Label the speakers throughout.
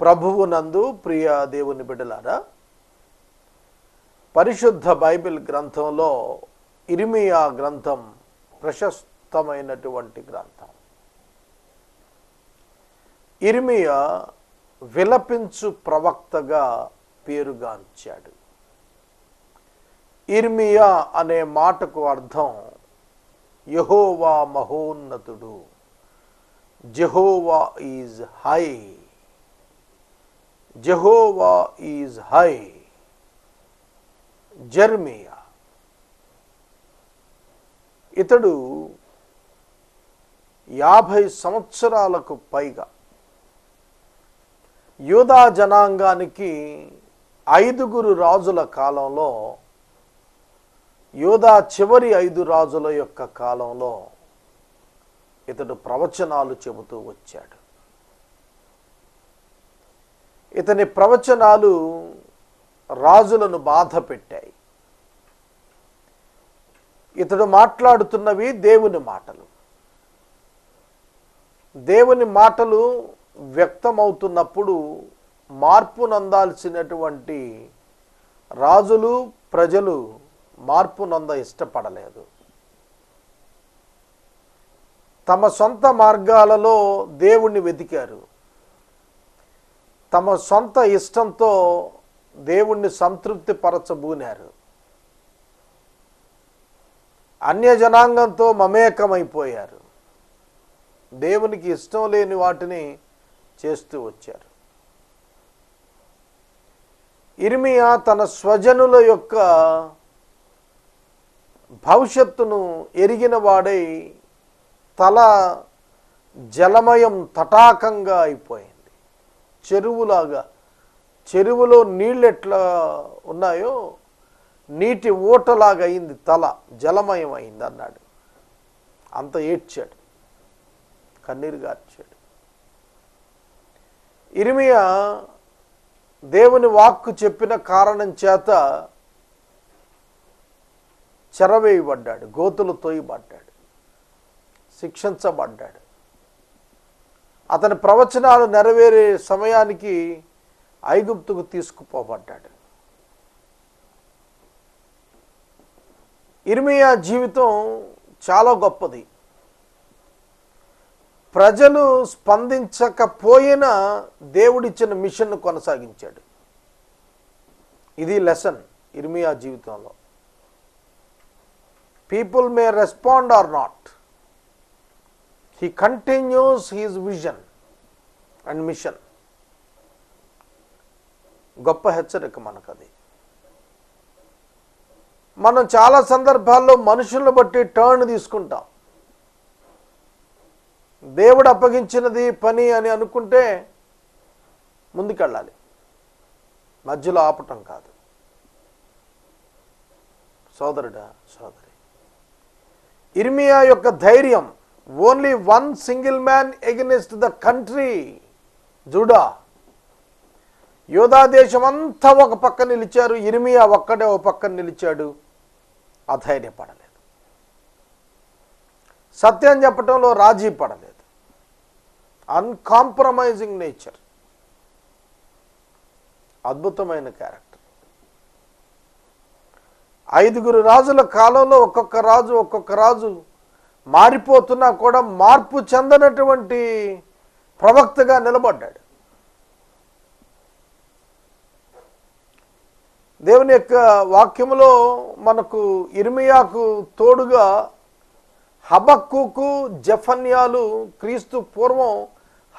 Speaker 1: ప్రభువు నందు ప్రియ దేవుని బిడ్డలారా పరిశుద్ధ బైబిల్ గ్రంథంలో ఇరిమియా గ్రంథం ప్రశస్తమైనటువంటి గ్రంథం. ఇర్మియా విలపించు ప్రవక్తగా పేరుగాంచాడు. ఇర్మియా అనే మాటకు అర్థం యహోవా మహోన్నతుడు Jehovah is high. Jehovah is high Jeremiah ఇతడు యాభై సంవత్సరాలకు పైగా యూదా జనాంగానికి ఐదుగురు రాజుల కాలంలో యూదా చివరి ఐదు రాజుల యొక్క కాలంలో ఇతడు ప్రవచనాలు చెబుతూ వచ్చాడు. ఇతని ప్రవచనాలు రాజులను బాధ పెట్టాయి. ఇతడు మాట్లాడుతున్నవి దేవుని మాటలు. దేవుని మాటలు వ్యక్తమవుతున్నప్పుడు మార్పు నందాల్సినటువంటి రాజులు ప్రజలు మార్పు నంద ఇష్టపడలేదు. తమ సొంత మార్గాలలో దేవుణ్ణి వెతికారు. తమ సొంత ఇష్టంతో దేవుణ్ణి సంతృప్తి పరచబూనారు. అన్య జనాంగంతో మమేకమైపోయారు. దేవునికి ఇష్టం లేని వాటిని చేస్తూ వచ్చారు. ఇర్మియా తన స్వజనుల యొక్క భవిష్యత్తును ఎరిగిన వాడై తల జలమయం తటాకంగా అయిపోయింది. చెరువులాగా. చెరువులో నీళ్ళు ఎట్లా ఉన్నాయో? నీటి ఊటలాగా అయింది తల జలమయం అయింది అన్నాడు. అంత ఏడ్చాడు. కన్నీరు గార్చాడు. ఇరిమియా దేవుని వాక్కు చెప్పిన కారణం చేత చెరవేయబడ్డాడు గోతులు తోయబడ్డాడు శిక్షించబడ్డాడు. అతని ప్రవచనాలు నెరవేరే సమయానికి ఐగుప్తుకు తీసుకుపోబడ్డాడు. ఇర్మియా జీవితం చాలా గొప్పది. ప్రజలు స్పందించకపోయినా దేవుడిచ్చిన మిషన్ను కొనసాగించాడు. ఇది లెసన్ ఇర్మియా జీవితంలో. People may respond or not he continues his vision and mission గొప్ప హెచ్చరిక మనకది. మనం చాలా సందర్భాల్లో మనుషులను బట్టి టర్న్ తీసుకుంటాం. దేవుడు అప్పగించినది పని అని అనుకుంటే ముందుకెళ్ళాలి. మధ్యలో ఆపటం కాదు. సోదరుడా సోదరి ఇర్మియా యొక్క ధైర్యం only one single man against the country Judah. యోధా దేశం అంతా ఒక పక్క నిలిచారు. ఇరిమియా ఒక్కడే ఒక పక్కన నిలిచాడు. అధైర్యపడలేదు. సత్యం చెప్పటంలో రాజీ పడలేదు. అన్కాంప్రమైజింగ్ నేచర్ అద్భుతమైన క్యారెక్టర్ ఐదుగురు రాజుల కాలంలో ఒక్కొక్క రాజు ఒక్కొక్క రాజు మారిపోతున్నా కూడా మార్పు చెందనటువంటి ప్రవక్తగా నిలబడ్డాడు. దేవుని యొక్క వాక్యములో మనకు ఇర్మియాకు తోడుగా హబక్కుకు జఫన్యాలు క్రీస్తు పూర్వం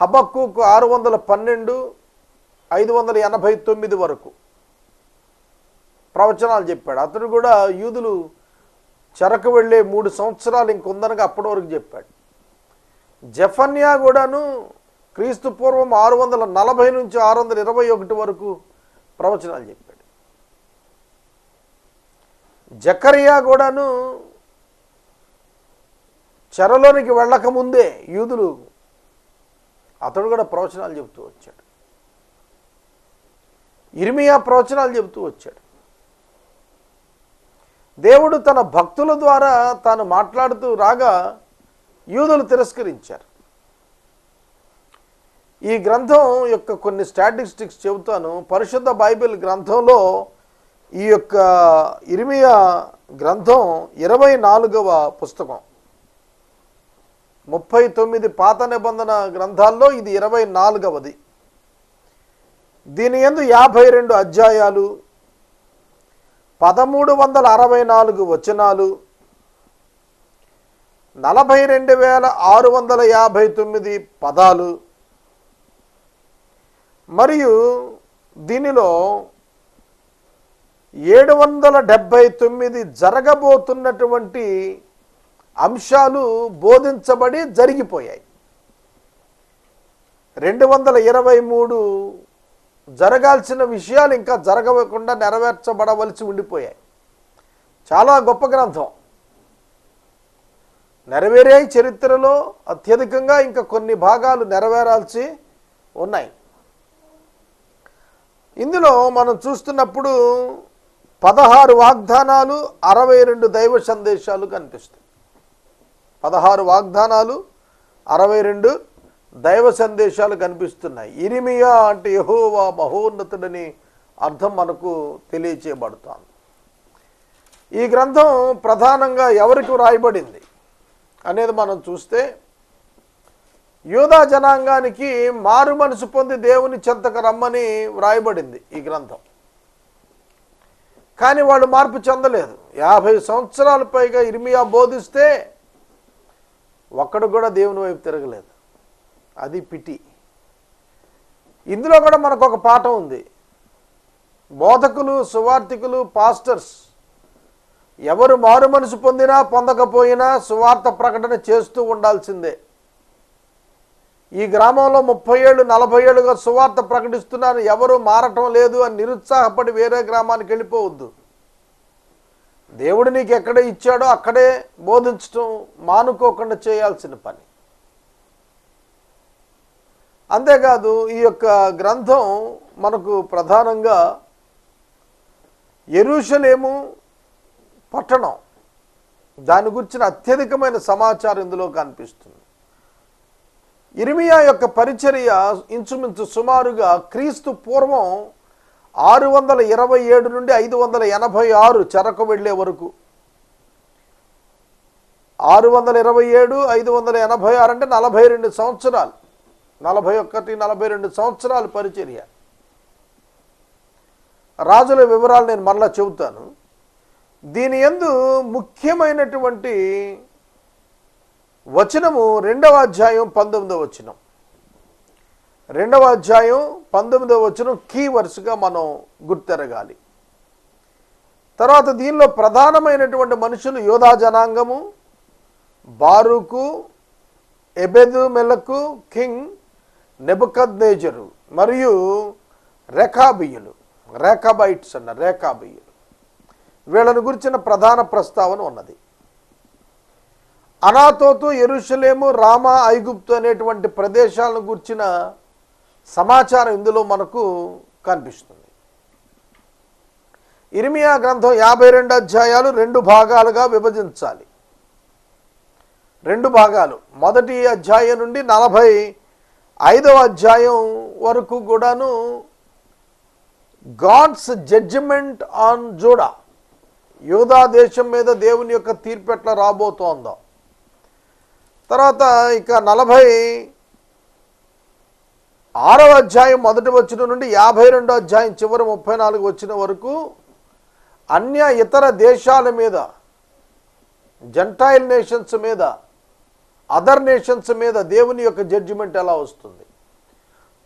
Speaker 1: హబక్కుకు ఆరు వందల పన్నెండు ఐదు వందల ఎనభై తొమ్మిది వరకు ప్రవచనాలు చెప్పాడు. అతడు కూడా యూదులు చెరకు వెళ్ళే మూడు సంవత్సరాలు ఇంకొందనగా అప్పటి వరకు చెప్పాడు. జఫన్యా కూడాను క్రీస్తు పూర్వం ఆరు వందల నలభై నుంచి ఆరు వందల ఇరవై ఒకటి వరకు ప్రవచనాలు చెప్పాడు. జకరియా కూడాను చెరలోనికి వెళ్ళకముందే యూదులు అతడు కూడా ప్రవచనాలు చెబుతూ వచ్చాడు. ఇర్మియా ప్రవచనాలు చెబుతూ వచ్చాడు. దేవుడు తన భక్తుల ద్వారా తాను మాట్లాడుతూ రాగా యూదులు తిరస్కరించారు. ఈ గ్రంథం యొక్క కొన్ని స్టాటిస్టిక్స్ చెబుతాను. పరిశుద్ధ బైబిల్ గ్రంథంలో ఈ యొక్క ఇరిమియా గ్రంథం ఇరవై నాలుగవ పుస్తకం. ముప్పై తొమ్మిది పాత నిబంధన గ్రంథాల్లో ఇది ఇరవై నాలుగవది. దీని ఎందు యాభై రెండు అధ్యాయాలు పదమూడు వందల అరవై నాలుగు వచనాలు నలభై రెండు వేల ఆరు వందల యాభై తొమ్మిది పదాలు మరియు దీనిలో ఏడు వందల డెబ్భై తొమ్మిది జరగబోతున్నటువంటి అంశాలు బోధించబడి జరిగిపోయాయి. రెండు వందల ఇరవై మూడు జరగాల్సిన విషయాలు ఇంకా జరగకుండా నెరవేర్చబడవలసి ఉండిపోయాయి. చాలా గొప్ప గ్రంథం. నెరవేరే చరిత్రలో అత్యధికంగా ఇంకా కొన్ని భాగాలు నెరవేరాల్సి ఉన్నాయి. ఇందులో మనం చూస్తున్నప్పుడు పదహారు వాగ్దానాలు అరవై రెండు దైవ సందేశాలు కనిపిస్తాయి. పదహారు వాగ్దానాలు అరవై రెండు దైవ సందేశాలు కనిపిస్తున్నాయి. ఇరిమియా అంటే యహోవా మహోన్నతుడని అర్థం మనకు తెలియచేయబడుతోంది. ఈ గ్రంథం ప్రధానంగా ఎవరికి వ్రాయబడింది అనేది మనం చూస్తే యూదా జనాంగానికి మారు మనసు పొంది దేవుని చెంతకు రమ్మని వ్రాయబడింది ఈ గ్రంథం. కానీ వాళ్ళు మార్పు చెందలేదు. యాభై సంవత్సరాల పైగా ఇర్మియా బోధిస్తే ఒక్కడు కూడా దేవుని వైపు తిరగలేదు. అది పిటి. ఇందులో కూడా మనకు ఒక పాఠం ఉంది. బోధకులు సువార్థికులు పాస్టర్స్. ఎవరు మారు మనసు పొందినా పొందకపోయినా సువార్త ప్రకటన చేస్తూ ఉండాల్సిందే. ఈ గ్రామంలో ముప్పై ఏళ్ళు నలభై ఏళ్ళుగా సువార్త ప్రకటిస్తున్నారు ఎవరు మారటం లేదు అని నిరుత్సాహపడి వేరే గ్రామానికి వెళ్ళిపోవద్దు. దేవుడు నీకు ఎక్కడ ఇచ్చాడో అక్కడే బోధించటం మానుకోకుండా చేయాల్సిన పని. అంతేకాదు ఈ యొక్క గ్రంథం మనకు ప్రధానంగా ఎరుషలేము పట్టణం. దాని గురించిన అత్యధికమైన సమాచారం ఇందులో కనిపిస్తుంది. ఇర్మియా యొక్క పరిచర్య ఇంచుమించు సుమారుగా క్రీస్తు పూర్వం ఆరు వందల ఇరవై ఏడు నుండి ఐదు వందల ఎనభై ఆరు చెరకు వెళ్ళే వరకు. ఆరు వందల ఇరవై ఏడు ఐదు వందల ఎనభై ఆరు అంటే నలభై రెండు సంవత్సరాలు. నలభై ఒకటి నలభై రెండు సంవత్సరాలు పరిచర్య. రాజుల వివరాలు నేను మరలా చెబుతాను. దీని ఎందు ముఖ్యమైనటువంటి వచనము రెండవ అధ్యాయం పంతొమ్మిదవ వచనం. రెండవ అధ్యాయం పంతొమ్మిదవ వచనం కీ వరుసగా మనం గుర్తెరగాలి. తర్వాత దీనిలో ప్రధానమైనటువంటి మనుషులు యోధా జనాంగము బారుకు ఎబెదు మెలకు కింగ్ నెబుకద్నేజరు మరియు రేఖాబియ్యులు రేఖాబైట్స్ అన్న రేఖాబియ్యులు వీళ్ళను గురించిన ప్రధాన ప్రస్తావన ఉన్నది. అనాతోతు ఎరుషలేము రామ ఐగుప్తు అనేటువంటి ప్రదేశాలను గుర్చిన సమాచారం ఇందులో మనకు కనిపిస్తుంది. ఇర్మియా గ్రంథం యాభై రెండు అధ్యాయాలు రెండు భాగాలుగా విభజించాలి. రెండు భాగాలు. మొదటి అధ్యాయం నుండి నలభై ఐదవ అధ్యాయం వరకు కూడాను గాడ్స్ జడ్జిమెంట్ ఆన్ జూడా. యూదా దేశం మీద దేవుని యొక్క తీర్పు ఎట్లా రాబోతోందో. తర్వాత ఇక నలభై ఆరవ అధ్యాయం మొదటి వచ్చిన నుండి యాభై రెండో అధ్యాయం చివరి ముప్పై నాలుగు వచ్చిన వరకు అన్య ఇతర దేశాల మీద జంటైల్ నేషన్స్ మీద అదర్ నేషన్స్ మీద దేవుని యొక్క జడ్జిమెంట్ ఎలా వస్తుంది?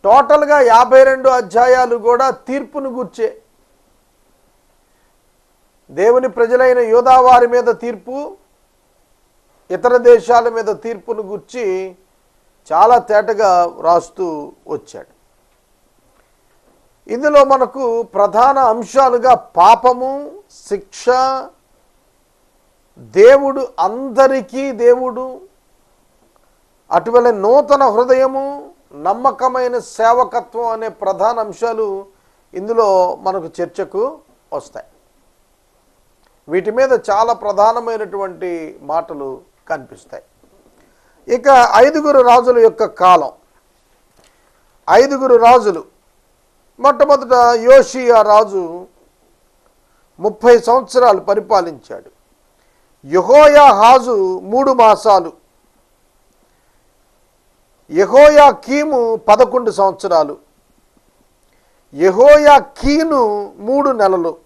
Speaker 1: టోటల్గా యాభై రెండు అధ్యాయాలు కూడా తీర్పును గుర్చే. దేవుని ప్రజలైన యోధావారి మీద తీర్పు ఇతర దేశాల మీద తీర్పును గుర్చి చాలా తేటగా వ్రాస్తూ వచ్చాడు. ఇందులో మనకు ప్రధాన అంశాలుగా పాపము శిక్ష దేవుడు అందరికీ దేవుడు అటువల నూతన హృదయము నమ్మకమైన సేవకత్వం అనే ప్రధాన అంశాలు ఇందులో మనకు చర్చకు వస్తాయి. వీటి మీద చాలా ప్రధానమైనటువంటి మాటలు కనిపిస్తాయి. ఇక ఐదుగురు రాజుల యొక్క కాలం. ఐదుగురు రాజులు. మొట్టమొదట యోషియా రాజు ముప్పై సంవత్సరాలు పరిపాలించాడు. యుహోయా హాజు మూడు మాసాలు యహోయా కీము పదకొండు సంవత్సరాలు. యహోయా కీను మూడు నెలలు.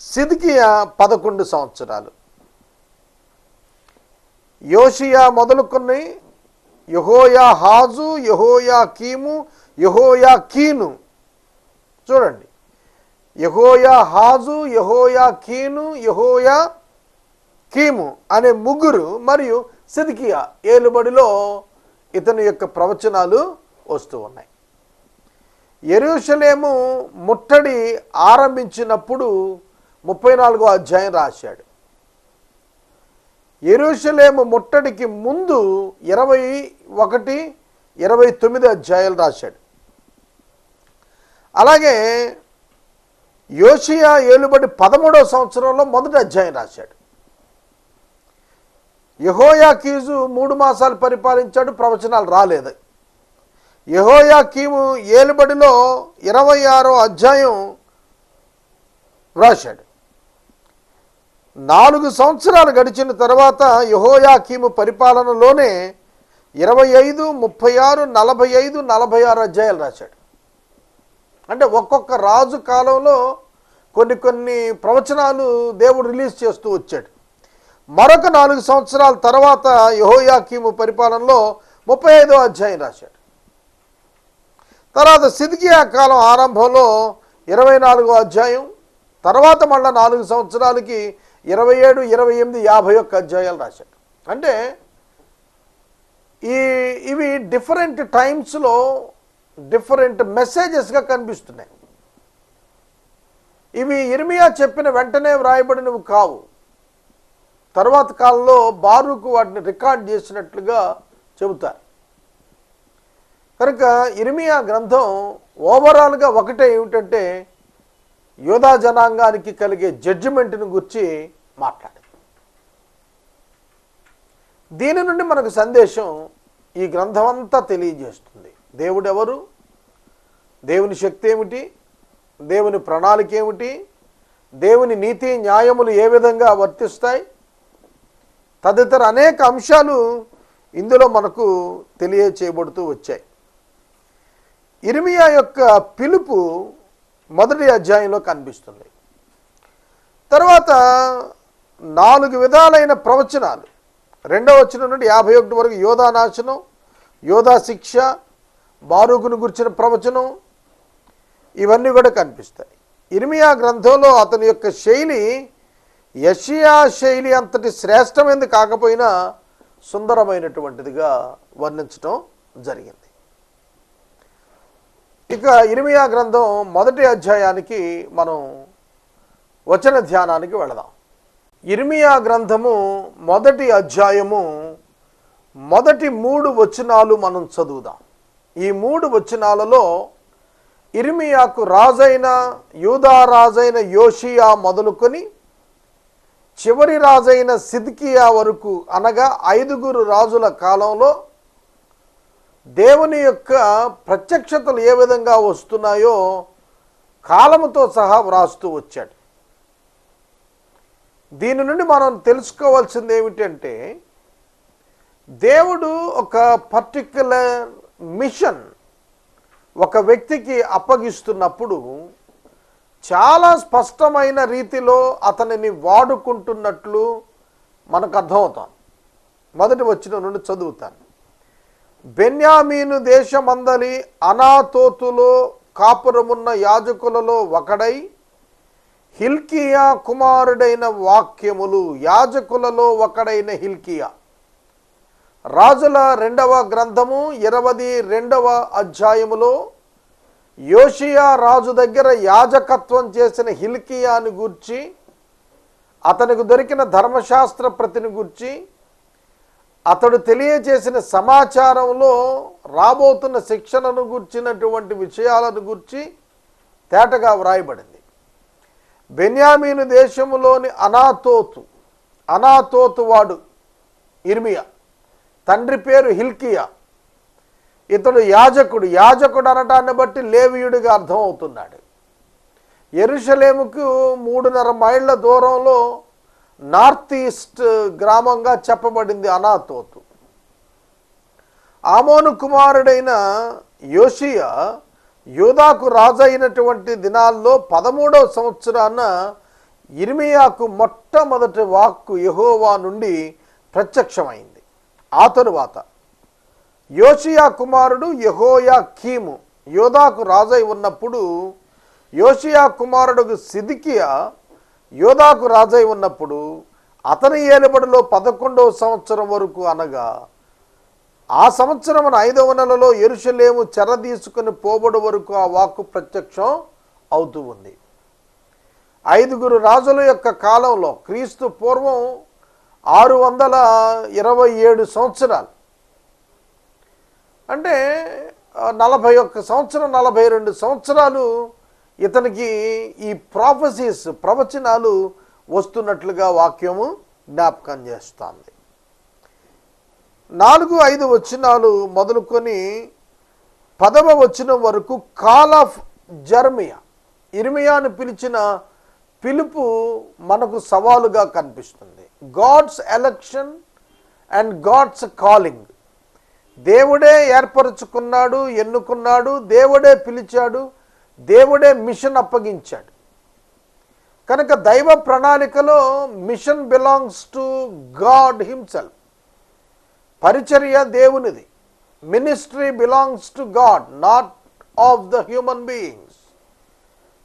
Speaker 1: సిద్కియా పదకొండు సంవత్సరాలు. యోషియా మొదలుకొని యహోయా హాజు యహోయా కీము యహోయా కీను చూడండి. యహోయా హాజు యహోయా కీను యహోయా కీము అనే ముగ్గురు మరియు సిద్కియా ఏలుబడిలో ఇతని యొక్క ప్రవచనాలు వస్తూ ఉన్నాయి. ఎరుషలేము ముట్టడి ఆరంభించినప్పుడు ముప్పై నాలుగో అధ్యాయం రాశాడు. ఎరుషలేము ముట్టడికి ముందు ఇరవై ఒకటి ఇరవై తొమ్మిది అధ్యాయాలు రాశాడు. అలాగే యోషియా ఏలుబడి పదమూడవ సంవత్సరంలో మొదటి అధ్యాయం రాశాడు. యహోయా కీజు మూడు మాసాలు పరిపాలించాడు ప్రవచనాలు రాలేదు. యహోయా కీము ఏలుబడిలో ఇరవై ఆరో అధ్యాయం వ్రాశాడు నాలుగు సంవత్సరాలు గడిచిన తర్వాత యహోయాకీము పరిపాలనలోనే ఇరవై ఐదు ముప్పై ఆరు నలభై ఐదు నలభై ఆరు అధ్యాయాలు రాశాడు. అంటే ఒక్కొక్క రాజు కాలంలో కొన్ని కొన్ని ప్రవచనాలు దేవుడు రిలీజ్ చేస్తూ వచ్చాడు. మరొక నాలుగు సంవత్సరాల తర్వాత యహోయాకీము పరిపాలనలో ముప్పై ఐదో అధ్యాయం రాశాడు. తర్వాత సిద్కియా కాలం ఆరంభంలో ఇరవై నాలుగో అధ్యాయం తర్వాత మళ్ళీ నాలుగు సంవత్సరాలకి ఇరవై ఏడు ఇరవై ఎనిమిది యాభై ఒక్క అధ్యాయాలు రాశాడు. అంటే ఈ ఇవి డిఫరెంట్ టైమ్స్లో డిఫరెంట్ మెసేజెస్గా కనిపిస్తున్నాయి. ఇవి ఇర్మియా చెప్పిన వెంటనే వ్రాయబడినవి కావు. తర్వాత కాలంలో బారుకు వాటిని రికార్డ్ చేసినట్లుగా చెబుతారు. కనుక ఇర్మియా గ్రంథం ఓవరాల్గా ఒకటే ఏమిటంటే యోధా జనాంగానికి కలిగే జడ్జిమెంట్ని గురించి మాట్లాడింది. దీని నుండి మనకు సందేశం ఈ గ్రంథం అంతా తెలియజేస్తుంది. దేవుడెవరు? దేవుని శక్తి ఏమిటి దేవుని ప్రణాళిక ఏమిటి దేవుని నీతి న్యాయములు ఏ విధంగా వర్తిస్తాయి? తదితర అనేక అంశాలు ఇందులో మనకు తెలియచేయబడుతూ వచ్చాయి. ఇర్మియా యొక్క పిలుపు మొదటి అధ్యాయంలో కనిపిస్తుంది. తర్వాత నాలుగు విధాలైన ప్రవచనాలు. రెండవ వచనం నుండి యాభై ఒకటి వరకు యోధా నాశనం యోధా శిక్ష బారూకును గుర్చిన ప్రవచనం ఇవన్నీ కూడా కనిపిస్తాయి. ఇర్మియా గ్రంథంలో అతని యొక్క శైలి యషియా శైలి అంతటి శ్రేష్టమైనది కాకపోయినా సుందరమైనటువంటిదిగా వర్ణించటం జరిగింది. ఇక ఇర్మియా గ్రంథం మొదటి అధ్యాయానికి మనం వచన ధ్యానానికి వెళదాం. ఇర్మియా గ్రంథము మొదటి అధ్యాయము మొదటి మూడు వచనాలు మనం చదువుదాం. ఈ మూడు వచనాలలో ఇర్మియాకు రాజైన యూదా రాజైన యోషియా మొదలుకొని చివరి రాజైన సిద్కియా వరకు అనగా ఐదుగురు రాజుల కాలంలో దేవుని యొక్క ప్రత్యక్షతలు ఏ విధంగా వస్తున్నాయో కాలముతో సహా వ్రాస్తూ వచ్చాడు. దీని నుండి మనం తెలుసుకోవాల్సింది ఏమిటంటే దేవుడు ఒక పర్టిక్యులర్ మిషన్ ఒక వ్యక్తికి అప్పగిస్తున్నప్పుడు చాలా స్పష్టమైన రీతిలో అతనిని వాడుకుంటున్నట్లు మనకు అర్థమవుతాం మొదటి వచ్చిన నుండి చదువుతాను. బెన్యామీను దేశమందలి అనాతోతులో కాపురమున్న యాజకులలో ఒకడై హిల్కియా కుమారుడైన వాక్యములు యాజకులలో ఒకడైన హిల్కియా. రాజుల రెండవ గ్రంథము ఇరవది రెండవ అధ్యాయములో యోషియా రాజు దగ్గర యాజకత్వం చేసిన హిల్కియాను గూర్చి అతనికి దొరికిన ధర్మశాస్త్ర ప్రతిని గూర్చి అతడు తెలియజేసిన సమాచారంలో రాబోతున్న శిక్షణను గుర్చినటువంటి విషయాలను గుర్చి తేటగా వ్రాయబడింది. బెన్యామీను దేశంలోని అనాతోతు అనాతోతు వాడు ఇర్మియా తండ్రి పేరు హిల్కియా. ఇతడు యాజకుడు యాజకుడు అనటాన్ని బట్టి లేవియుడిగా అర్థమవుతున్నాడు. ఎరుషలేముకు మూడున్నర మైళ్ళ దూరంలో నార్త్ ఈస్ట్ గ్రామంగా చెప్పబడింది అనాతోతు. ఆమోను కుమారుడైన యోషియా యూదాకు రాజైనటువంటి దినాల్లో పదమూడవ సంవత్సరాన ఇర్మియాకు మొట్టమొదటి వాక్కు యెహోవా నుండి ప్రత్యక్షమైంది. ఆ తరువాత యోషియా కుమారుడు యహోయా కీము. యోధాకు రాజై ఉన్నప్పుడు యోషియా కుమారుడు సిదికియా యోధాకు రాజై ఉన్నప్పుడు అతని ఏలుబడిలో పదకొండవ సంవత్సరం వరకు అనగా ఆ సంవత్సరమున ఐదవ నెలలో ఎరుషలేము చెర తీసుకుని పోబడు వరకు ఆ వాక్కు ప్రత్యక్షం అవుతూ ఉంది. ఐదుగురు రాజుల యొక్క కాలంలో క్రీస్తు పూర్వం ఆరు వందల ఇరవై ఏడు సంవత్సరాలు అంటే నలభై ఒక్క సంవత్సరం నలభై రెండు సంవత్సరాలు ఇతనికి ఈ ప్రాఫెసీస్ ప్రవచనాలు వస్తున్నట్లుగా వాక్యము జ్ఞాపకం చేస్తుంది. నాలుగు ఐదు వచనాలు మొదలుకొని పదవ వచనం వరకు కాల్ ఆఫ్ జర్మియా ఇర్మియాను పిలిచిన పిలుపు మనకు సవాలుగా కనిపిస్తుంది. God's election and God's calling దేవుడే ఏర్పరచుకున్నాడు ఎన్నుకున్నాడు దేవుడే పిలిచాడు దేవుడే మిషన్ అప్పగించాడు. కనుక దైవ ప్రణాళికలో mission belongs to God himself. పరిచర్య దేవునిది. Ministry belongs to God not of the human beings.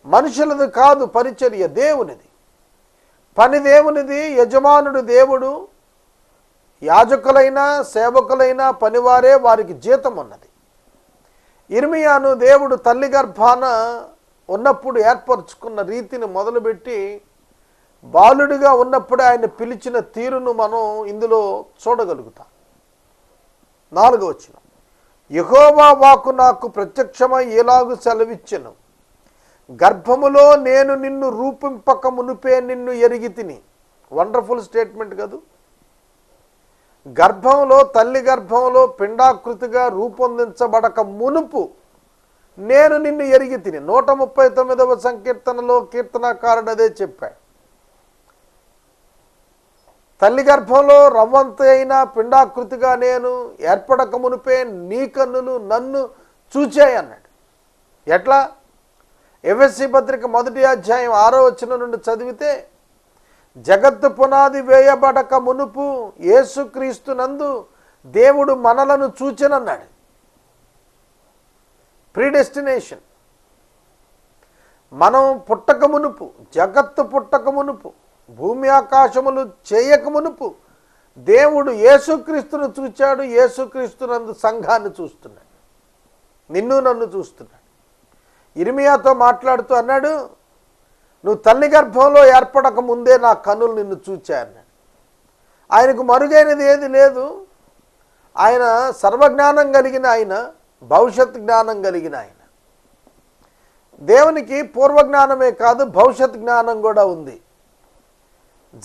Speaker 1: మనుషులది కాదు పరిచర్య దేవునిది. పని దేవునిది యజమానుడు దేవుడు యాజకులైనా సేవకులైనా పనివారే వారికి జీతం ఉన్నది. ఇర్మియాను దేవుడు తల్లి గర్భాన ఉన్నప్పుడు ఏర్పరచుకున్న రీతిని మొదలుపెట్టి బాలుడిగా ఉన్నప్పుడే ఆయన పిలిచిన తీరును మనం ఇందులో చూడగలుగుతాం. నాలుగో వచ్చిన యహోవా వాకు నాకు ప్రత్యక్షమై ఎలాగు సెలవిచ్చను? గర్భములో నేను నిన్ను రూపింపక మునిపే నిన్ను ఎరిగి తిని. వండర్ఫుల్ స్టేట్మెంట్ కదూ? గర్భంలో తల్లి గర్భంలో పిండాకృతిగా రూపొందించబడక మునుపు నేను నిన్ను ఎరిగి తిని నూట ముప్పై తొమ్మిదవ సంకీర్తనలో కీర్తనకారుడు అదే చెప్పాడు తల్లి గర్భంలో రవ్వంత అయిన పిండాకృతిగా నేను ఏర్పడక మునిపే నీ కన్నులు నన్ను చూచాయి అన్నాడు. ఎట్లా? ఎఫ్ఎస్సి పత్రిక మొదటి అధ్యాయం ఆరో వచ్చిన నుండి చదివితే జగత్తు పునాది వేయబడక మునుపు యేసుక్రీస్తునందు దేవుడు మనలను చూచనన్నాడు. ప్రీడెస్టినేషన్. మనం పుట్టక మునుపు జగత్తు పుట్టక మునుపు భూమి ఆకాశములు చేయక మునుపు దేవుడు యేసుక్రీస్తును చూచాడు యేసుక్రీస్తునందు సంఘాన్ని చూస్తున్నాడు. నిన్ను నన్ను చూస్తున్నాడు. ఇర్మియాతో మాట్లాడుతూ అన్నాడు నువ్వు తల్లి గర్భంలో ఏర్పడక ముందే నా కన్నులు నిన్ను చూచాను ఆయనకు మరుగైనది ఏది లేదు. ఆయన సర్వజ్ఞానం కలిగిన ఆయన భవిష్యత్ జ్ఞానం కలిగిన ఆయన. దేవునికి పూర్వజ్ఞానమే కాదు భవిష్యత్ జ్ఞానం కూడా ఉంది.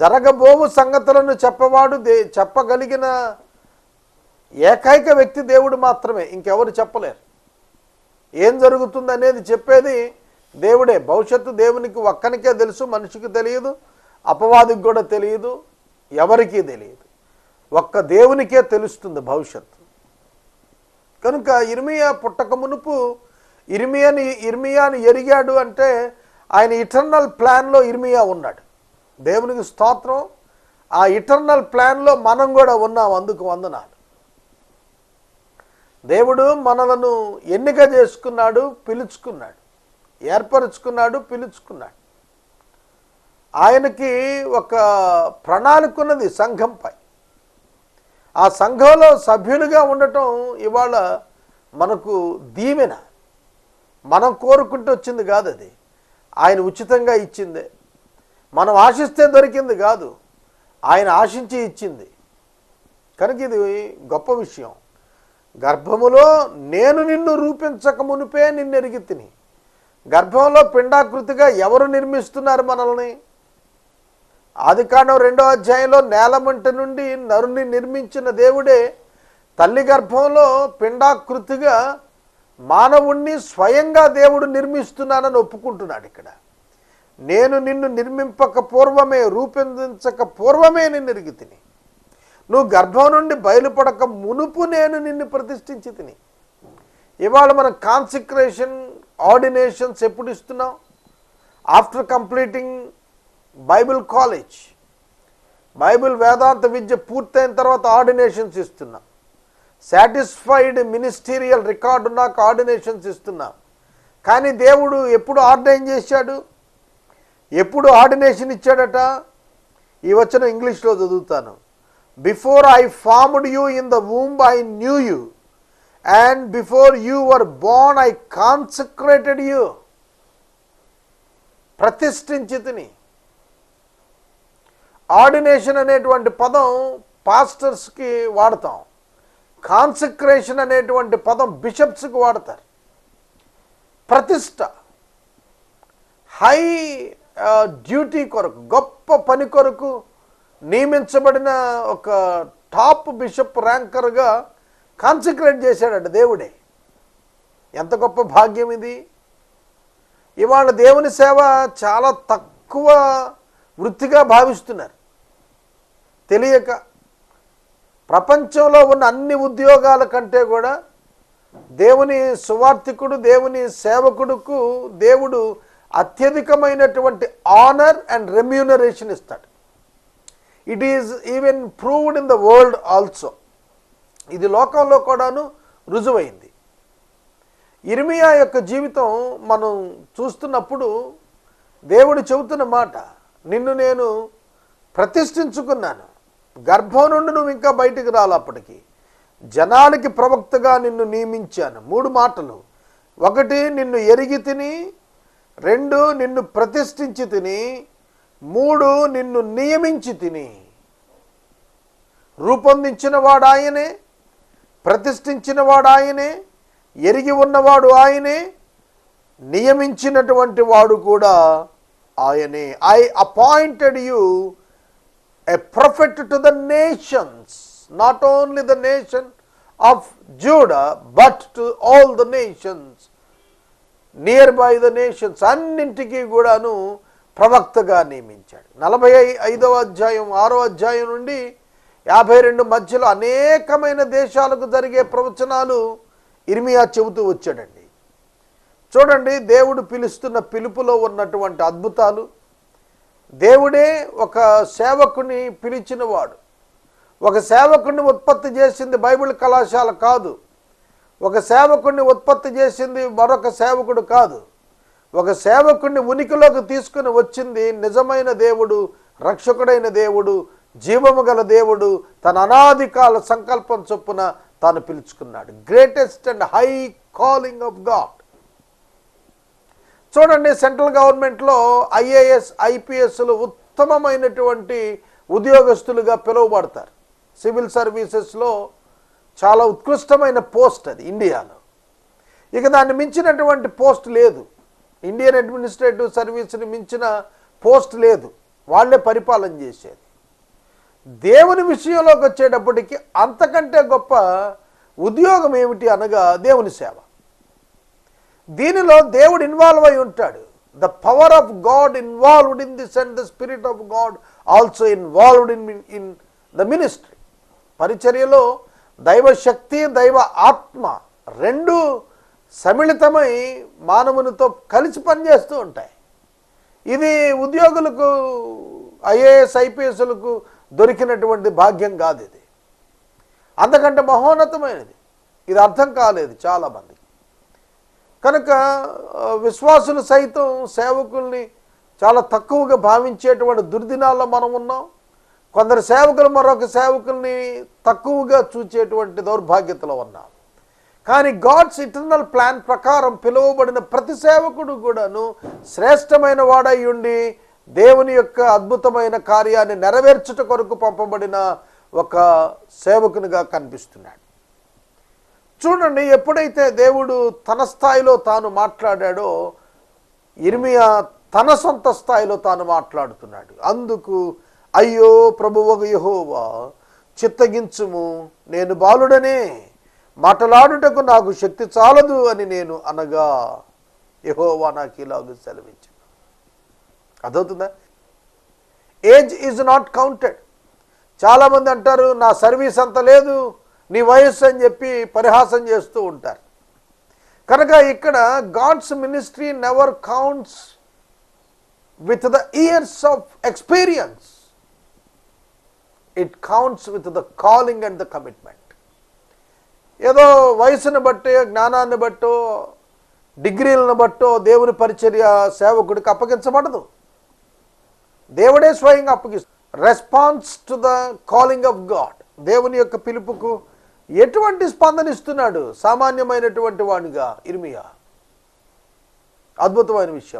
Speaker 1: జరగబోవు సంగతులను చెప్పవాడు దే చెప్పగలిగిన ఏకైక వ్యక్తి దేవుడు మాత్రమే ఇంకెవరు చెప్పలేరు. ఏం జరుగుతుంది అనేది చెప్పేది దేవుడే. భవిష్యత్తు దేవునికి ఒక్కనికే తెలుసు మనిషికి తెలియదు అపవాదికి కూడా తెలియదు ఎవరికీ తెలియదు. ఒక్క దేవునికే తెలుస్తుంది భవిష్యత్తు. కనుక ఇర్మియా పుట్టక మునుపు ఇర్మియాని ఇర్మియాని ఎరిగాడు అంటే ఆయన ఇటర్నల్ ప్లాన్లో ఇర్మియా ఉన్నాడు. దేవునికి స్తోత్రం ఆ ఇటర్నల్ ప్లాన్లో మనం కూడా ఉన్నాం అందుకు వందనాలు. దేవుడు మనలను ఎన్నిక చేసుకున్నాడు పిలుచుకున్నాడు. ఏర్పరచుకున్నాడు పిలుచుకున్నాడు. ఆయనకి ఒక ప్రణాళిక ఉన్నది సంఘంపై. ఆ సంఘంలో సభ్యులుగా ఉండటం ఇవాళ మనకు దీవెన. మనం కోరుకుంటూ వచ్చింది కాదు అది. ఆయన ఉచితంగా ఇచ్చిందే. మనం ఆశిస్తే దొరికింది కాదు. ఆయన ఆశించి ఇచ్చింది. కనుక ఇది గొప్ప విషయం. గర్భములో నేను నిన్ను రూపించక మునిపే నిన్నెరిగి తిని. గర్భంలో పిండాకృతిగా ఎవరు నిర్మిస్తున్నారు మనల్ని? ఆదికాండం రెండో అధ్యాయంలో నేలమంట నుండి నరుని నిర్మించిన దేవుడే తల్లి గర్భంలో పిండాకృతిగా మానవుణ్ణి స్వయంగా దేవుడు నిర్మిస్తున్నానని ఒప్పుకుంటున్నాడు ఇక్కడ. నేను నిన్ను నిర్మింపక పూర్వమే రూపొందించక పూర్వమే నిన్ను ఎరిగి తిని. నువ్వు గర్భం నుండి బయలుపడక మునుపు నేను నిన్ను ప్రతిష్ఠించి తిని. ఇవాళ మనం కాన్సిక్రేషన్ ఆర్డినేషన్స్ ఎప్పుడు ఇస్తున్నాం after completing Bible college. Bible వేదాంత విద్య పూర్తయిన తర్వాత ఆర్డినేషన్స్ ఇస్తున్నాం. సాటిస్ఫైడ్ మినిస్టీరియల్ రికార్డు నాకు ఆర్డినేషన్స్ ఇస్తున్నాం. కానీ దేవుడు ఎప్పుడు ఆర్డైన్ చేశాడు? ఎప్పుడు ఆర్డినేషన్ ఇచ్చాడట? ఈ వచ్చిన ఇంగ్లీష్లో చదువుతాను. Before I formed you in the womb I knew you and before you were born I consecrated you ప్రతిష్ఠించితిని. ఆర్డినేషన్ అనేటువంటి పదం పాస్టర్స్కి వాడతాం. కాన్సక్రేషన్ అనేటువంటి పదం బిషప్స్కి వాడతారు. ప్రతిష్ట. హై డ్యూటీ uh, కొరకు గొప్ప పని కొరకు నియమించబడిన ఒక టాప్ బిషప్ ర్యాంకర్గా కాన్సన్ట్రేట్ చేశాడట దేవుడే. ఎంత గొప్ప భాగ్యం ఇది. ఇవాళ దేవుని సేవ చాలా తక్కువ వృత్తిగా భావిస్తున్నారు. తెలియక ప్రపంచంలో ఉన్న అన్ని ఉద్యోగాల కంటే కూడా దేవుని సువార్థికుడు దేవుని సేవకుడుకు దేవుడు అత్యధికమైనటువంటి ఆనర్ అండ్ రెమ్యూనరేషన్ ఇస్తాడు. It is even proved in the world also ఇది లోకంలో కూడాను రుజువైంది. ఇర్మియా యొక్క జీవితం మనం చూస్తున్నప్పుడు దేవుడు చెబుతున్న మాట నిన్ను నేను ప్రతిష్ఠించుకున్నాను. గర్భం నుండి నువ్వు ఇంకా బయటికి రాలప్పటికి జనానికి ప్రవక్తగా నిన్ను నియమించాను. మూడు మాటలు. ఒకటి నిన్ను ఎరిగి తిని. రెండు నిన్ను ప్రతిష్ఠించి తిని. మూడు నిన్ను నియమించి తిని. రూపొందించిన వాడు ప్రతిష్ఠించినవాడు ఆయనే ఎరిగి ఉన్నవాడు ఆయనే నియమించినటువంటి వాడు కూడా ఆయనే. I appointed you a prophet to the nations not only the nation of Judah but to all the nations nearby the nations అన్నింటికీ కూడాను ప్రవక్తగా నియమించాడు. నలభై ఐదవ అధ్యాయం ఆరో అధ్యాయం నుండి యాభై రెండు మధ్యలో అనేకమైన దేశాలకు జరిగే ప్రవచనాలు ఇర్మియా చెబుతూ వచ్చాడండి. చూడండి దేవుడు పిలుస్తున్న పిలుపులో ఉన్నటువంటి అద్భుతాలు. దేవుడే ఒక సేవకుని పిలిచినవాడు. ఒక సేవకుని ఉత్పత్తి చేసింది బైబిల్ కళాశాల కాదు. ఒక సేవకుడిని ఉత్పత్తి చేసింది మరొక సేవకుడు కాదు. ఒక సేవకుడిని ఉనికిలోకి తీసుకుని వచ్చింది నిజమైన దేవుడు రక్షకుడైన దేవుడు జీవము గల దేవుడు తన అనాదికాల సంకల్పం చొప్పున తాను పిలుచుకున్నాడు. Greatest and high calling of God చూడండి సెంట్రల్ గవర్నమెంట్లో ఐఏఎస్ ఐపీఎస్లు ఉత్తమమైనటువంటి ఉద్యోగస్తులుగా పిలువబడతారు. సివిల్ సర్వీసెస్లో చాలా ఉత్కృష్టమైన పోస్ట్ అది ఇండియాలో. ఇక దాన్ని మించినటువంటి పోస్ట్ లేదు. ఇండియన్ అడ్మినిస్ట్రేటివ్ సర్వీస్ని మించిన పోస్ట్ లేదు. వాళ్ళే పరిపాలన చేసేది. దేవుని విషయంలోకి వచ్చేటప్పటికి అంతకంటే గొప్ప ఉద్యోగం ఏమిటి అనగా దేవుని సేవ. దీనిలో దేవుడు ఇన్వాల్వ్ అయి ఉంటాడు. The power of God involved in this and the spirit of God also involved in in the ministry పరిచర్యలో దైవ శక్తి దైవ ఆత్మ రెండు సమిళితమై మానవునితో కలిసి పనిచేస్తూ ఉంటాయి. ఇది ఉద్యోగులకు ఐఏఎస్ ఐపీఎస్లకు దొరికినటువంటి భాగ్యం కాదు ఇది. అంతకంటే మహోన్నతమైనది. ఇది అర్థం కాలేదు చాలామంది కనుక విశ్వాసులు సైతం సేవకుల్ని చాలా తక్కువగా భావించేటువంటి దుర్దినాల్లో మనం ఉన్నాం. కొందరు సేవకులు మరొక సేవకుల్ని తక్కువగా చూచేటువంటి దౌర్భాగ్యతలో ఉన్నాం. కానీ గాడ్స్ ఇటర్నల్ ప్లాన్ ప్రకారం పిలువబడిన ప్రతి సేవకుడు కూడాను శ్రేష్టమైన వాడై ఉండి దేవుని యొక్క అద్భుతమైన కార్యాన్ని నెరవేర్చుట కొరకు పంపబడిన ఒక సేవకునిగా కనిపిస్తున్నాడు. చూడండి ఎప్పుడైతే దేవుడు తన స్థాయిలో తాను మాట్లాడాడో ఇర్మియా తన సొంత స్థాయిలో తాను మాట్లాడుతున్నాడు. అందుకు అయ్యో ప్రభువగ యహోవా చిత్తగించుము నేను బాలుడనే మాట్లాడుటకు నాకు శక్తి చాలదు అని నేను అనగా యహోవా నాకు ఇలాగ సెలవించాను అదవుతుందా ఏజ్ ఈజ్ నాట్ కౌంటెడ్ చాలామంది అంటారు నా సర్వీస్ అంత లేదు నీ వయస్సు అని చెప్పి పరిహాసం చేస్తూ ఉంటారు. కనుక ఇక్కడ God's ministry never counts with the years of experience it counts with the calling and the commitment ఏదో వయసును బట్టి జ్ఞానాన్ని బట్టో డిగ్రీలను బట్టో దేవుని పరిచర్య సేవకుడికి అప్పగించబడదు. దేవుడే స్వయంగా అప్పగిస్తాడు response to the calling of God దేవుని యొక్క పిలుపుకు ఎటువంటి స్పందన ఇస్తున్నాడు సామాన్యమైనటువంటి వాడిగా ఇర్మియా? అద్భుతమైన విషయం.